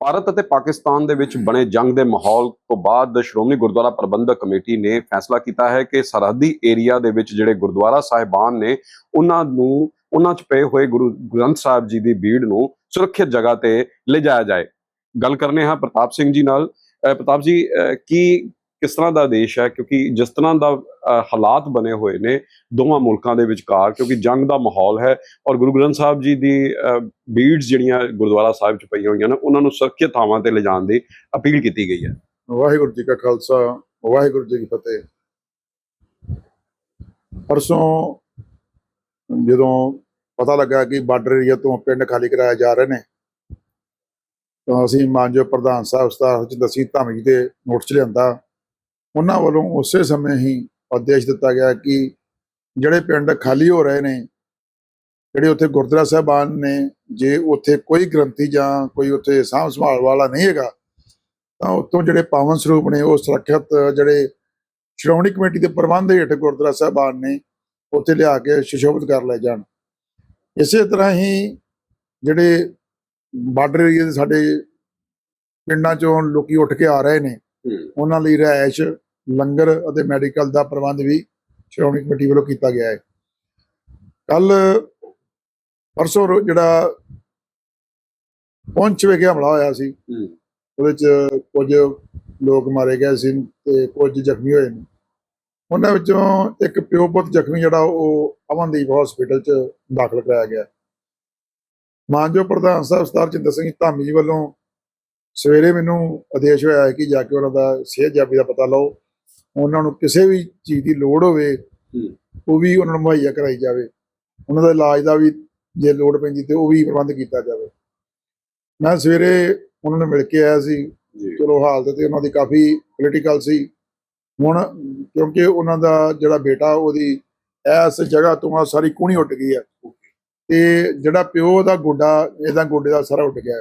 ਭਾਰਤ ਅਤੇ ਪਾਕਿਸਤਾਨ ਦੇ ਵਿੱਚ ਬਣੇ ਜੰਗ ਦੇ ਮਾਹੌਲ ਤੋਂ ਬਾਅਦ ਸ਼੍ਰੋਮਣੀ ਗੁਰਦੁਆਰਾ ਪ੍ਰਬੰਧਕ ਕਮੇਟੀ ਨੇ ਫੈਸਲਾ ਕੀਤਾ ਹੈ ਕਿ ਸਰਹੱਦੀ ਏਰੀਆ ਦੇ ਵਿੱਚ ਜਿਹੜੇ ਗੁਰਦੁਆਰਾ ਸਾਹਿਬਾਨ ਨੇ, ਉਹਨਾਂ ਨੂੰ, ਉਹਨਾਂ 'ਚ ਪਏ ਹੋਏ ਗੁਰੂ ਗ੍ਰੰਥ ਸਾਹਿਬ ਜੀ ਦੀ ਬੀੜ ਨੂੰ ਸੁਰੱਖਿਅਤ ਜਗ੍ਹਾ ਤੇ ਲਿਜਾਇਆ ਜਾਏ। ਗੱਲ ਕਰਨੇ ਹਾਂ ਪ੍ਰਤਾਪ ਸਿੰਘ ਜੀ ਨਾਲ। ਪ੍ਰਤਾਪ ਜੀ ਕੀ ਕਿਸ ਤਰ੍ਹਾਂ ਦਾ ਦੇਸ਼ ਹੈ? ਕਿਉਂਕਿ ਜਿਸ ਤਰ੍ਹਾਂ ਦਾ ਹਾਲਾਤ ਬਣੇ ਹੋਏ ਨੇ ਦੋਵਾਂ ਮੁਲਕਾਂ ਦੇ ਵਿਚਕਾਰ, ਕਿਉਂਕਿ ਜੰਗ ਦਾ ਮਾਹੌਲ ਹੈ ਔਰ ਗੁਰੂ ਗ੍ਰੰਥ ਸਾਹਿਬ ਜੀ ਦੀ ਬੀਡਸ ਜਿਹੜੀਆਂ ਗੁਰਦੁਆਰਾ ਸਾਹਿਬ ਚ ਪਈਆਂ ਹੋਈਆਂ ਨੇ, ਉਹਨਾਂ ਨੂੰ ਸੁਰੱਖਿਅਤ ਥਾਵਾਂ ਤੇ ਲਿਜਾਣ ਦੀ ਅਪੀਲ ਕੀਤੀ ਗਈ ਹੈ। ਵਾਹਿਗੁਰੂ ਜੀ ਕਾ ਖਾਲਸਾ, ਵਾਹਿਗੁਰੂ ਜੀ ਕੀ ਫਤਿਹ। ਪਰਸੋਂ ਜਦੋਂ ਪਤਾ ਲੱਗਾ ਕਿ ਬਾਰਡਰ ਏਰੀਆ ਤੋਂ ਪਿੰਡ ਖਾਲੀ ਕਰਾਏ ਜਾ ਰਹੇ ਨੇ, ਤਾਂ ਅਸੀਂ ਮਾਨਜੋ ਪ੍ਰਧਾਨ ਸਾਹਿਬ ਸਤਾਰ ਵਿੱਚ ਦਸੀ ਧਮਕੀ ਦੇ ਨੋਟਿਸ ਲਿਆਂਦਾ। ਉਹਨਾਂ ਵੱਲੋਂ ਉਸੇ ਸਮੇਂ ਹੀ ਆਦੇਸ਼ ਦਿੱਤਾ ਗਿਆ ਕਿ ਜਿਹੜੇ ਪਿੰਡ ਖਾਲੀ ਹੋ ਰਹੇ ਨੇ ਜਿਹੜੇ ਉੱਥੇ ਗੁਰਦੁਆਰਾ ਸਾਹਿਬਾਨ ਨੇ ਜੇ ਉੱਥੇ ਕੋਈ ਗ੍ਰੰਥੀ ਜਾਂ ਕੋਈ ਉੱਥੇ ਸਾਂਭ ਸੰਭਾਲ ਵਾਲਾ ਨਹੀਂ ਹੈਗਾ ਤਾਂ ਉਤੋਂ ਜਿਹੜੇ ਪਾਵਨ ਸਰੂਪ ਨੇ ਉਹ ਸੁਰੱਖਿਅਤ ਜਿਹੜੇ ਸ਼੍ਰੋਮਣੀ ਕਮੇਟੀ ਦੇ ਪ੍ਰਬੰਧ ਹੇਠ ਗੁਰਦੁਆਰਾ ਸਾਹਿਬਾਨ ਨੇ ਉੱਥੇ ਲਿਆ ਕੇ ਸੁਸ਼ੋਭਿਤ ਕਰ ਲਏ ਜਾਣ। ਇਸੇ ਤਰ੍ਹਾਂ ਹੀ ਜਿਹੜੇ ਬਾਰਡਰ ਏਰੀਆ ਦੇ ਸਾਡੇ ਪਿੰਡਾਂ ਚੋਂ ਲੋਕੀ ਉੱਠ ਕੇ ਆ ਰਹੇ ਨੇ ਉਹਨਾਂ ਲਈ ਰਿਹਾਇਸ਼ ਲੰਗਰ ਅਤੇ ਮੈਡੀਕਲ ਦਾ ਪ੍ਰਬੰਧ ਵੀ ਸ਼੍ਰੋਮਣੀ ਕਮੇਟੀ ਵੱਲੋਂ ਕੀਤਾ ਗਿਆ ਹੈ। ਕੱਲ ਪਰਸੋਂ ਜਿਹੜਾ ਪਹੁੰਚ ਵਿਖੇ ਹਮਲਾ ਹੋਇਆ ਸੀ ਉਹਦੇ ਚ ਕੁਝ ਲੋਕ ਮਾਰੇ ਗਏ ਸੀ ਤੇ ਕੁਝ ਜ਼ਖਮੀ ਹੋਏ ਨੇ। ਉਹਨਾਂ ਵਿੱਚੋਂ ਇੱਕ ਪਿਓ ਪੁੱਤ ਜ਼ਖਮੀ ਜਿਹੜਾ ਉਹ ਅਮਨਦੀਪ ਹਸਪੀਟਲ ਚ ਦਾਖਲ ਕਰਾਇਆ ਗਿਆ। ਮਾਨਜੋ ਪ੍ਰਧਾਨ ਸਾਹਿਬ ਸਤਾਰ ਚਿੰਦਰ ਸਿੰਘ ਧਾਮੀ ਜੀ ਵੱਲੋਂ ਸਵੇਰੇ ਮੈਨੂੰ ਆਦੇਸ਼ ਹੋਇਆ ਹੈ ਕਿ ਜਾ ਕੇ ਉਹਨਾਂ ਦਾ ਸਿਹਤ ਜਾਬੀ ਦਾ ਪਤਾ ਲਓ। ਉਹਨਾਂ ਨੂੰ ਕਿਸੇ ਵੀ ਚੀਜ਼ ਦੀ ਲੋੜ ਹੋਵੇ ਉਹ ਵੀ ਉਹਨਾਂ ਨੂੰ ਮੁਹੱਈਆ ਕਰਾਈ ਜਾਵੇ। ਉਹਨਾਂ ਦਾ ਇਲਾਜ ਦਾ ਵੀ ਜੇ ਲੋੜ ਪੈਂਦੀ ਤੇ ਉਹ ਵੀ ਪ੍ਰਬੰਧ ਕੀਤਾ ਜਾਵੇ। ਮੈਂ ਸਵੇਰੇ ਉਹਨਾਂ ਨੂੰ ਮਿਲ ਕੇ ਆਇਆ ਸੀ। ਚਲੋ ਹਾਲਤ ਤੇ ਉਹਨਾਂ ਦੀ ਕਾਫੀ ਪੋਲੀਟੀਕਲ ਸੀ। ਹੁਣ ਕਿਉਂਕਿ ਉਹਨਾਂ ਦਾ ਜਿਹੜਾ ਬੇਟਾ ਉਹਦੀ ਇਸ ਜਗ੍ਹਾ ਤੋਂ ਆ ਸਾਰੀ ਕੂਣੀ ਉੱਡ ਗਈ ਹੈ ਤੇ ਜਿਹੜਾ ਪਿਓ ਦਾ ਗੋਡਾ ਇਹਦਾ ਗੋਡੇ ਦਾ ਸਾਰਾ ਉੱਡ ਗਿਆ।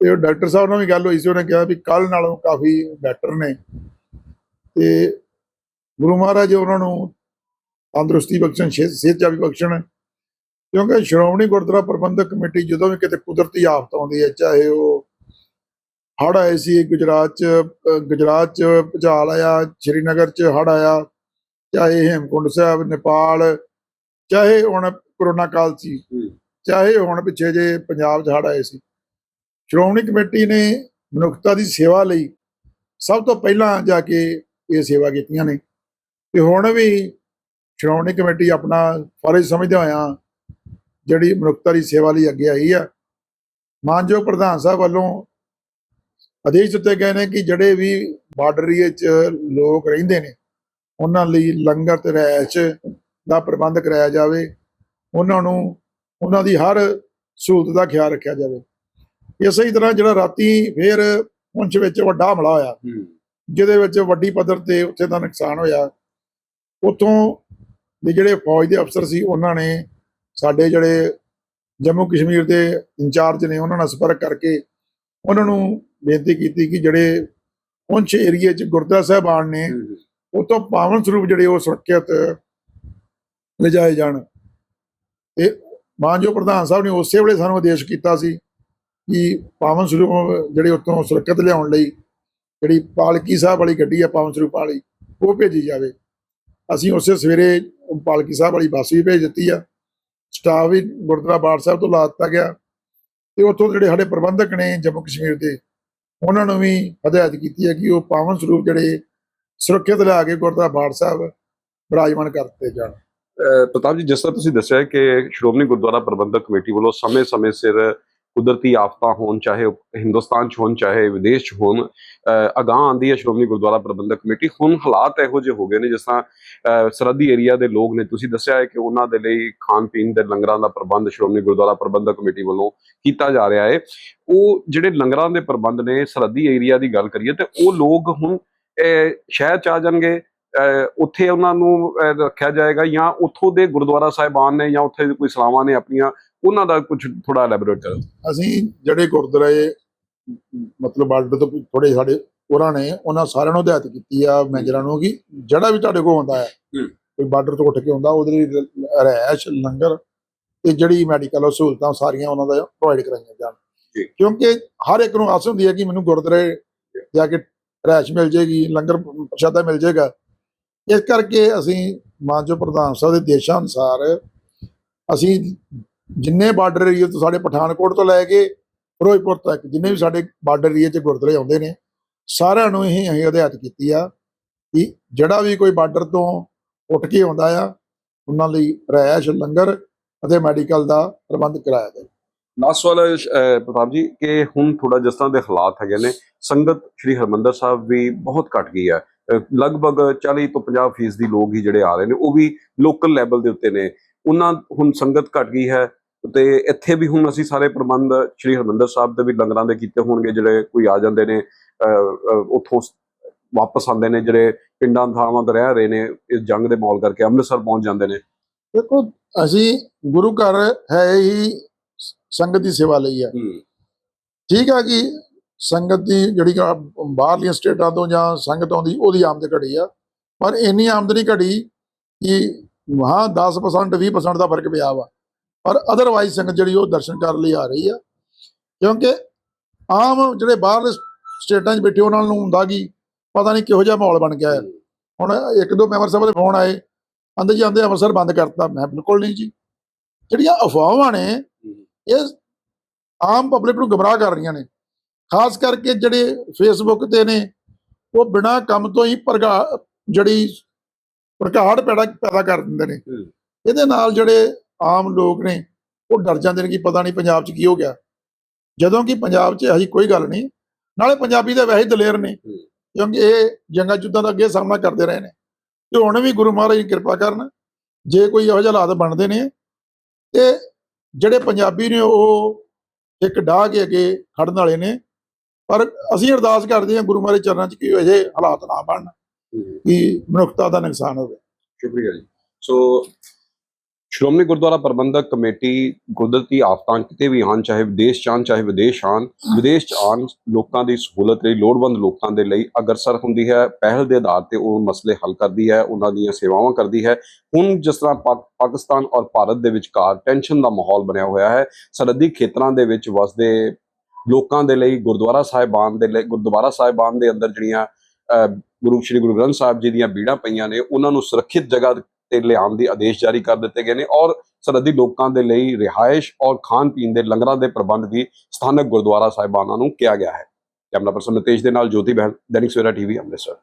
ਤੇ ਉਹ ਡਾਕਟਰ ਸਾਹਿਬ ਨਾਲ ਵੀ ਗੱਲ ਹੋਈ ਸੀ। ਉਹਨੇ ਕਿਹਾ ਵੀ ਕੱਲ ਨਾਲੋਂ ਕਾਫੀ ਬੈਟਰ ਨੇ। ਤੇ ਗੁਰੂ ਮਹਾਰਾਜ ਉਹਨਾਂ ਨੂੰ ਤੰਦਰੁਸਤੀ ਬਖਸ਼ਣ ਸਿਹਤ ਚਾਬੀ ਬਖਸ਼ਣ ਕਿਉਂਕਿ ਸ਼੍ਰੋਮਣੀ ਗੁਰਦੁਆਰਾ ਪ੍ਰਬੰਧਕ ਕਮੇਟੀ ਜਦੋਂ ਵੀ ਕਿਤੇ ਕੁਦਰਤੀ ਆਫਤ ਆਉਂਦੀ ਹੈ ਚਾਹੇ ਉਹ ਹੜ੍ਹ ਆਏ ਸੀ ਗੁਜਰਾਤ ਚ ਗੁਜਰਾਤ ਚ ਭੁਚਾਲ ਆਇਆ ਸ਼੍ਰੀਨਗਰ ਚ ਹੜ੍ਹ ਆਇਆ ਚਾਹੇ ਹੇਮਕੁੰਡ ਸਾਹਿਬ ਨੇਪਾਲ ਚਾਹੇ ਹੁਣ ਕਰੋਨਾ ਕਾਲ ਸੀ। ਚਾਹੇ ਹੁਣ ਪਿੱਛੇ ਜੇ ਪੰਜਾਬ ਚ ਹੜ੍ਹ ਆਏ ਸੀ ਸ਼੍ਰੋਮਣੀ ਕਮੇਟੀ ਨੇ ਮਨੁੱਖਤਾ ਦੀ ਸੇਵਾ ਲਈ ਸਭ ਤੋਂ ਪਹਿਲਾਂ ਜਾ ਕੇ ਇਹ ਸੇਵਾ ਕੀਤੀਆਂ ਨੇ। ਤੇ ਹੁਣ ਵੀ ਸ਼੍ਰੋਮਣੀ ਕਮੇਟੀ ਆਪਣਾ ਫਰਜ਼ ਸਮਝਦੇ ਹੋਇਆ ਜਿਹੜੀ ਮਨੁੱਖਤਾ ਦੀ ਸੇਵਾ ਲਈ ਅੱਗੇ ਆਈ ਆ। ਮਾਨਯੋਗ ਪ੍ਰਧਾਨ ਸਾਹਿਬ ਵੱਲੋਂ ਆਦੇਸ਼ ਦਿੱਤੇ ਗਏ ਨੇ ਕਿ ਜਿਹੜੇ ਵੀ ਬਾਰਡਰ ਏਰੀਏ 'ਚ ਲੋਕ ਰਹਿੰਦੇ ਨੇ, ਉਹਨਾਂ ਲਈ ਲੰਗਰ ਤੇ ਰਿਹਾਇਸ਼ ਦਾ ਪ੍ਰਬੰਧ ਕਰਾਇਆ ਜਾਵੇ। ਉਹਨਾਂ ਨੂੰ, ਉਹਨਾਂ ਦੀ ਹਰ ਸਹੂਲਤ ਦਾ ਖਿਆਲ ਰੱਖਿਆ ਜਾਵੇ। ਇਸੇ ਤਰ੍ਹਾਂ ਜਿਹੜਾ ਰਾਤੀ ਫੇਰ ਪੁੰਛ ਵਿੱਚ ਵੱਡਾ ਹਮਲਾ ਹੋਇਆ ਜਿਹਦੇ ਵਿੱਚ ਵੱਡੀ ਪੱਧਰ ਤੇ ਉੱਥੇ ਦਾ ਨੁਕਸਾਨ ਹੋਇਆ। ਉਥੋਂ ਦੇ ਜਿਹੜੇ ਫੌਜ ਦੇ ਅਫਸਰ ਸੀ ਉਹਨਾਂ ਨੇ ਸਾਡੇ ਜਿਹੜੇ ਜੰਮੂ ਕਸ਼ਮੀਰ ਦੇ ਇੰਚਾਰਜ ਨੇ ਉਹਨਾਂ ਨਾਲ ਸੰਪਰਕ ਕਰਕੇ ਉਹਨਾਂ ਨੂੰ ਬੇਨਤੀ ਕੀਤੀ ਕਿ ਜਿਹੜੇ ਪੁੰਛ ਏਰੀਏ 'ਚ ਗੁਰਦੁਆਰਾ ਸਾਹਿਬਾਨ ਨੇ ਉਤੋਂ ਪਾਵਨ ਸਰੂਪ ਜਿਹੜੇ ਉਹ ਸੁਰੱਖਿਅਤ ਲਿਜਾਏ ਜਾਣ। ਤੇ ਮਾਨਜੋ ਪ੍ਰਧਾਨ ਸਾਹਿਬ ਨੇ ਉਸੇ ਵੇਲੇ ਸਾਨੂੰ ਆਦੇਸ਼ ਕੀਤਾ ਸੀ ਕਿ ਪਾਵਨ ਸਰੂਪ ਜਿਹੜੇ ਉਤੋਂ ਸੁਰੱਖਿਅਤ ਲਿਆਉਣ ਲਈ ਜਿਹੜੀ ਪਾਲਕੀ ਸਾਹਿਬ ਵਾਲੀ ਗੱਡੀ ਆ ਪਾਵਨ ਸਰੂਪ ਵਾਲੀ, ਉਹ ਭੇਜੀ ਜਾਵੇ। ਅਸੀਂ ਉਸੇ ਸਵੇਰੇ ਪਾਲਕੀ ਸਾਹਿਬ ਵਾਲੀ ਬੱਸ ਵੀ ਭੇਜ ਦਿੱਤੀ ਆ। ਸਟਾਫ ਵੀ ਗੁਰਦੁਆਰਾ ਬਾੜ ਸਾਹਿਬ ਤੋਂ ਲਾ ਦਿੱਤਾ ਗਿਆ। ਤੇ ਉੱਥੋਂ ਜਿਹੜੇ ਸਾਡੇ ਪ੍ਰਬੰਧਕ ਨੇ ਜੰਮੂ ਕਸ਼ਮੀਰ ਦੇ, ਉਹਨਾਂ ਨੂੰ ਵੀ ਹਦਾਇਤ ਕੀਤੀ ਹੈ ਕਿ ਉਹ ਪਾਵਨ ਸਰੂਪ ਜਿਹੜੇ ਸੁਰੱਖਿਅਤ ਲਿਆ ਕੇ ਗੁਰਦੁਆਰਾ ਬਾੜ ਸਾਹਿਬ ਵਿਰਾਜਮਾਨ ਕਰ ਦਿੱਤੇ ਜਾਣ। ਪ੍ਰਤਾਪ ਜੀ, ਜਿਸ ਤਰ੍ਹਾਂ ਤੁਸੀਂ ਦੱਸਿਆ ਕਿ ਸ਼੍ਰੋਮਣੀ ਗੁਰਦੁਆਰਾ ਪ੍ਰਬੰਧਕ ਕਮੇਟੀ ਵੱਲੋਂ ਸਮੇਂ-ਸਮੇਂ ਸਿਰ ਕੁਦਰਤੀ ਆਫਤਾਂ ਹੋਣ, ਚਾਹੇ ਉਹ ਹਿੰਦੁਸਤਾਨ 'ਚ ਹੋਣ, ਚਾਹੇ ਵਿਦੇਸ਼ 'ਚ ਹੋਣ, ਅਹ ਅਗਾਂਹ ਆਂਦੀ ਹੈ ਸ਼੍ਰੋਮਣੀ ਗੁਰਦੁਆਰਾ ਪ੍ਰਬੰਧਕ ਕਮੇਟੀ। ਹੁਣ ਹਾਲਾਤ ਇਹੋ ਜਿਹੇ ਹੋ ਗਏ ਨੇ, ਜਿਸ ਤਰ੍ਹਾਂ ਸਰਹੱਦੀ ਏਰੀਆ ਦੇ ਲੋਕ ਨੇ, ਤੁਸੀਂ ਦੱਸਿਆ ਹੈ ਕਿ ਉਹਨਾਂ ਦੇ ਲਈ ਖਾਣ ਪੀਣ ਦੇ ਲੰਗਰਾਂ ਦਾ ਪ੍ਰਬੰਧ ਸ਼੍ਰੋਮਣੀ ਗੁਰਦੁਆਰਾ ਪ੍ਰਬੰਧਕ ਕਮੇਟੀ ਵੱਲੋਂ ਕੀਤਾ ਜਾ ਰਿਹਾ ਹੈ। ਉਹ ਜਿਹੜੇ ਲੰਗਰਾਂ ਦੇ ਪ੍ਰਬੰਧ ਨੇ, ਸਰਹੱਦੀ ਏਰੀਆ ਦੀ ਗੱਲ ਕਰੀਏ, ਤੇ ਉਹ ਲੋਕ ਹੁਣ ਅਹ ਸ਼ਹਿਰ ਚ ਆ ਜਾਣਗੇ, ਅਹ ਉੱਥੇ ਉਹਨਾਂ ਨੂੰ ਰੱਖਿਆ ਜਾਏਗਾ ਜਾਂ ਉੱਥੋਂ ਦੇ ਗੁਰਦੁਆਰਾ ਸਾਹਿਬਾਨ ਨੇ ਜਾਂ ਉੱਥੇ ਕੋਈ ਸਲਾਵਾਂ ਨੇ ਆਪਣੀਆਂ ਉਹਨਾਂ ਦਾ ਕੁਝ ਥੋੜਾ ਐਲੈਬੋਰੇਟ ਕਰੋ ਅਸੀਂ ਜਿਹੜੇ ਗੁਰਦੁਆਰੇ ਮਤਲਬ ਬਾਰਡਰ ਤੋਂ ਥੋੜੇ ਸਾਡੇ ਉਹਨਾਂ ਨੇ ਉਹਨਾਂ ਸਾਰਿਆਂ ਨੂੰ ਹਦਾਇਤ ਕੀਤੀ ਆ ਮੈਨੇਜਰਾਂ ਨੂੰ ਕਿ ਜਿਹੜਾ ਵੀ ਤੁਹਾਡੇ ਕੋਲ ਆਉਂਦਾ ਹੈ। ਕੋਈ ਬਾਰਡਰ ਤੋਂ ਉੱਠ ਕੇ ਆਉਂਦਾ ਉਹਦੇ ਲਈ ਰ- ਰਿਹਾਇਸ਼ ਲੰਗਰ ਤੇ ਜਿਹੜੀ ਮੈਡੀਕਲ ਸਹੂਲਤਾਂ ਸਾਰੀਆਂ ਉਹਨਾਂ ਦਾ ਪ੍ਰੋਵਾਈਡ ਕਰਾਈਆਂ ਜਾਣ ਜੀ। ਕਿਉਂਕਿ ਹਰ ਇੱਕ ਨੂੰ ਆਸ ਹੁੰਦੀ ਹੈ ਕਿ ਮੈਨੂੰ ਗੁਰਦੁਆਰੇ ਜਾ ਕੇ ਰਹਿਸ਼ ਮਿਲ ਜੇਗੀ ਲੰਗਰ ਪ੍ਰਸ਼ਾਦਾ ਮਿਲ ਜਾਏਗਾ ਇਸ ਕਰਕੇ ਅਸੀਂ ਮਾਨਜੋ ਪ੍ਰਧਾਨ ਸਾਹਿਬ ਦੇ ਦੇਸ਼ਾਂ ਅਨੁਸਾਰ ਅਸੀਂ ਜਿੰਨੇ ਬਾਰਡਰ ਏਰੀਆ ਤੋਂ ਸਾਡੇ ਪਠਾਨਕੋਟ ਤੋਂ ਲੈ ਕੇ ਫਿਰੋਜ਼ਪੁਰ ਤੱਕ, ਜਿੰਨੇ ਵੀ ਸਾਡੇ ਬਾਰਡਰ ਏਰੀਆ 'ਚ ਗੁਰਦੁਆਰੇ ਆਉਂਦੇ ਨੇ, ਸਾਰਿਆਂ ਨੂੰ ਇਹ ਅਸੀਂ ਹਦਾਇਤ ਕੀਤੀ ਆ ਕਿ ਜਿਹੜਾ ਵੀ ਕੋਈ ਬਾਰਡਰ ਤੋਂ ਉੱਠ ਕੇ ਆਉਂਦਾ ਆ, ਉਹਨਾਂ ਲਈ ਰਹਿائش ਲੰਗਰ ਅਤੇ ਮੈਡੀਕਲ ਦਾ ਪ੍ਰਬੰਧ ਕਰਾਇਆ ਜਾਵੇ ਲਾਸਟ ਸਵਾਲ ਪ੍ਰਤਾਪ ਜੀ, ਕਿ ਹੁਣ ਥੋੜਾ ਜਿਸ ਤਰ੍ਹਾਂ ਦੇ ਹਾਲਾਤ ਹੈਗੇ ਨੇ, ਸੰਗਤ ਸ੍ਰੀ ਹਰਮੰਦਰ ਸਾਹਿਬ ਵੀ ਬਹੁਤ ਘਟ ਗਈ ਆ। ਲਗਭਗ 40 ਤੋਂ 50 ਫੀਸਦੀ ਲੋਕ ਹੀ ਜਿਹੜੇ ਆ ਰਹੇ ਨੇ, ਉਹ ਵੀ ਲੋਕਲ ਲੈਵਲ ਦੇ ਉੱਤੇ ਨੇ। ਉਹਨਾਂ ਹੁਣ ਸੰਗਤ ਘਟ ਗਈ ਹੈ ਤੇ ਇੱਥੇ ਵੀ ਹੁਣ ਅਸੀਂ ਸਾਰੇ ਪ੍ਰਬੰਧ ਸ੍ਰੀ ਹਰਮੰਦਰ ਸਾਹਿਬ ਦੇ ਵੀ ਲੰਗਰਾਂ ਦੇ ਕੀਤੇ ਹੋਣਗੇ ਜਿਹੜੇ ਕੋਈ ਆ ਜਾਂਦੇ ਨੇ ਉੱਥੋਂ ਵਾਪਸ ਆਉਂਦੇ ਨੇ ਜਿਹੜੇ ਪਿੰਡਾਂ ਥਾਵਾਂ ਤੇ ਰਹਿ ਰਹੇ ਨੇ ਇਸ ਜੰਗ ਦੇ ਮਾਹੌਲ ਕਰਕੇ ਅੰਮ੍ਰਿਤਸਰ ਪਹੁੰਚ ਜਾਂਦੇ ਨੇ। ਦੇਖੋ ਅਸੀਂ ਗੁਰੂ ਘਰ ਹੈ ਹੀ ਸੰਗਤ ਦੀ ਸੇਵਾ ਲਈ ਆ ਠੀਕ ਆ ਕਿ ਸੰਗਤ ਦੀ ਜਿਹੜੀ ਬਾਹਰਲੀਆਂ ਸਟੇਟਾਂ ਤੋਂ ਜਾਂ ਸੰਗਤ ਆਉਂਦੀ ਉਹਦੀ ਆਮਦ ਘਟੀ ਆ। ਪਰ ਇੰਨੀ ਆਮਦਨੀ ਘਟੀ ਕਿ ਵਹਾਂ 10% 20% ਦਾ ਫ਼ਰਕ ਪਿਆ ਵਾ। ਪਰ ਅਦਰਵਾਈਜ਼ ਸੰਗਤ ਜਿਹੜੀ ਉਹ ਦਰਸ਼ਨ ਕਰਨ ਲਈ ਆ ਰਹੀ ਆ। ਕਿਉਂਕਿ ਆਮ ਜਿਹੜੇ ਬਾਹਰਲੇ ਸਟੇਟਾਂ 'ਚ ਬੈਠੇ ਉਹਨਾਂ ਨੂੰ ਹੁੰਦਾ ਕਿ ਪਤਾ ਨਹੀਂ ਕਿਹੋ ਜਿਹਾ ਮਾਹੌਲ ਬਣ ਗਿਆ ਹੈ। ਹੁਣ ਇੱਕ ਦੋ ਮੈਂਬਰ ਸਾਹਿਬ ਦੇ ਫੋਨ ਆਏ ਆਂਦੇ ਜੀ ਆਂਦੇ ਅੰਮ੍ਰਿਤਸਰ ਬੰਦ ਕਰਤਾ। ਮੈਂ ਬਿਲਕੁਲ ਨਹੀਂ ਜੀ। ਜਿਹੜੀਆਂ ਅਫਵਾਹਾਂ ਨੇ, ਇਹ ਆਮ ਪਬਲਿਕ ਨੂੰ ਗਮਰਾਹ ਕਰ ਰਹੀਆਂ ਨੇ। ਖਾਸ ਕਰਕੇ ਜਿਹੜੇ ਫੇਸਬੁੱਕ ਤੇ ਨੇ, ਉਹ ਬਿਨਾਂ ਕੰਮ ਤੋਂ ਹੀ ਪ੍ਰਗਾ ਜਿਹੜੀ ਪ੍ਰਕਾੜ ਪੈਦਾ ਪੈਦਾ ਕਰ ਦਿੰਦੇ ਨੇ। ਇਹਦੇ ਨਾਲ ਜਿਹੜੇ ਆਮ ਲੋਕ ਨੇ ਉਹ ਡਰ ਜਾਂਦੇ ਨੇ ਕਿ ਪਤਾ ਨਹੀਂ ਪੰਜਾਬ 'ਚ ਕੀ ਹੋ ਗਿਆ। ਜਦੋਂ ਕਿ ਪੰਜਾਬ 'ਚ ਇਹੋ ਕੋਈ ਗੱਲ ਨਹੀਂ ਨਾਲੇ ਪੰਜਾਬੀ ਤਾਂ ਵੈਸੇ ਦਲੇਰ ਨੇ। ਕਿਉਂਕਿ ਇਹ ਜੰਗਾਂ ਯੁੱਧਾਂ ਦਾ ਅੱਗੇ ਸਾਹਮਣਾ ਕਰਦੇ ਰਹੇ ਨੇ। ਤੇ ਹੁਣ ਵੀ ਗੁਰੂ ਮਹਾਰਾਜ ਦੀ ਕਿਰਪਾ ਕਰਨ ਜੇ ਕੋਈ ਇਹੋ ਜਿਹੇ ਹਾਲਾਤ ਬਣਦੇ ਨੇ ਤੇ ਜਿਹੜੇ ਪੰਜਾਬੀ ਨੇ ਉਹ ਇੱਕ ਡਾਹ ਕੇ ਅੱਗੇ ਖੜਨ ਵਾਲੇ ਨੇ। ਪਰ ਅਸੀਂ ਅਰਦਾਸ ਕਰਦੇ ਹਾਂ ਗੁਰੂ ਮਹਾਰਾਜ ਦੇ ਚਰਨਾਂ 'ਚ ਕਿ ਇਹੋ ਜਿਹੇ ਹਾਲਾਤ ਨਾ ਬਣਨ। ਕਿ ਮਨੁੱਖਤਾ ਦਾ ਨੁਕਸਾਨ ਹੋਵੇ ਸ਼ੁਕਰੀਆ ਜੀ। ਸੋ, ਸ਼੍ਰੋਮਣੀ ਗੁਰਦੁਆਰਾ ਪ੍ਰਬੰਧਕ ਕਮੇਟੀ ਕੁਦਰਤੀ ਆਫਤਾਂ ਕਿਤੇ ਵੀ ਆਉਣ, ਚਾਹੇ ਵਿਦੇਸ਼ 'ਚ ਆਉਣ ਚਾਹੇ ਵਿਦੇਸ਼ ਆਉਣ, ਵਿਦੇਸ਼ 'ਚ ਆਉਣ ਲੋਕਾਂ ਦੀ ਸਹੂਲਤ ਲਈ, ਲੋੜਵੰਦ ਲੋਕਾਂ ਦੇ ਲਈ ਅਗਰਸਰ ਹੁੰਦੀ ਹੈ, ਪਹਿਲ ਦੇ ਆਧਾਰ ਤੇ ਉਹ ਮਸਲੇ ਹੱਲ ਕਰਦੀ ਹੈ, ਉਹਨਾਂ ਦੀਆਂ ਸੇਵਾਵਾਂ ਕਰਦੀ ਹੈ। ਹੁਣ ਜਿਸ ਤਰ੍ਹਾਂ ਪਾਕ- ਪਾਕਿਸਤਾਨ ਔਰ ਭਾਰਤ ਦੇ ਵਿਚਕਾਰ ਟੈਨਸ਼ਨ ਦਾ ਮਾਹੌਲ ਬਣਿਆ ਹੋਇਆ ਹੈ, ਸਰਹੱਦੀ ਖੇਤਰਾਂ ਦੇ ਵਿੱਚ ਵਸਦੇ ਲੋਕਾਂ ਦੇ ਲਈ, ਗੁਰਦੁਆਰਾ ਸਾਹਿਬਾਨ ਦੇ ਲਈ, ਗੁਰਦੁਆਰਾ ਸਾਹਿਬਾਨ ਦੇ ਅੰਦਰ ਜਿਹੜੀਆਂ ਗੁਰੂ, ਸ਼੍ਰੀ ਗੁਰੂ ਗ੍ਰੰਥ ਸਾਹਿਬ ਜੀ ਦੀਆਂ ਬੀੜਾਂ ਪਈਆਂ ਨੇ, ਉਹਨਾਂ ਨੂੰ ਸੁਰੱਖਿਅਤ ਜਗ੍ਹਾ ਤੇ ਲਿਆਉਣ ਦੇ ਆਦੇਸ਼ ਜਾਰੀ ਕਰ ਦਿੱਤੇ ਗਏ ਨੇ ਔਰ ਸਰਹੱਦੀ ਲੋਕਾਂ ਦੇ ਲਈ ਰਿਹਾਇਸ਼ ਔਰ ਖਾਣ ਪੀਣ ਦੇ ਲੰਗਰਾਂ ਦੇ ਪ੍ਰਬੰਧ ਵੀ ਸਥਾਨਕ ਗੁਰਦੁਆਰਾ ਸਾਹਿਬਾਨਾਂ ਨੂੰ ਕਿਹਾ ਗਿਆ ਹੈ। ਕੈਮਰਾ ਪਰਸਨ ਨਿਤੇਸ਼ ਦੇ ਨਾਲ ਜੋਤੀ ਬਹਿਲ, ਦੈਨਿਕ ਸਵੇਰਾ ਟੀਵੀ, ਅੰਮ੍ਰਿਤਸਰ।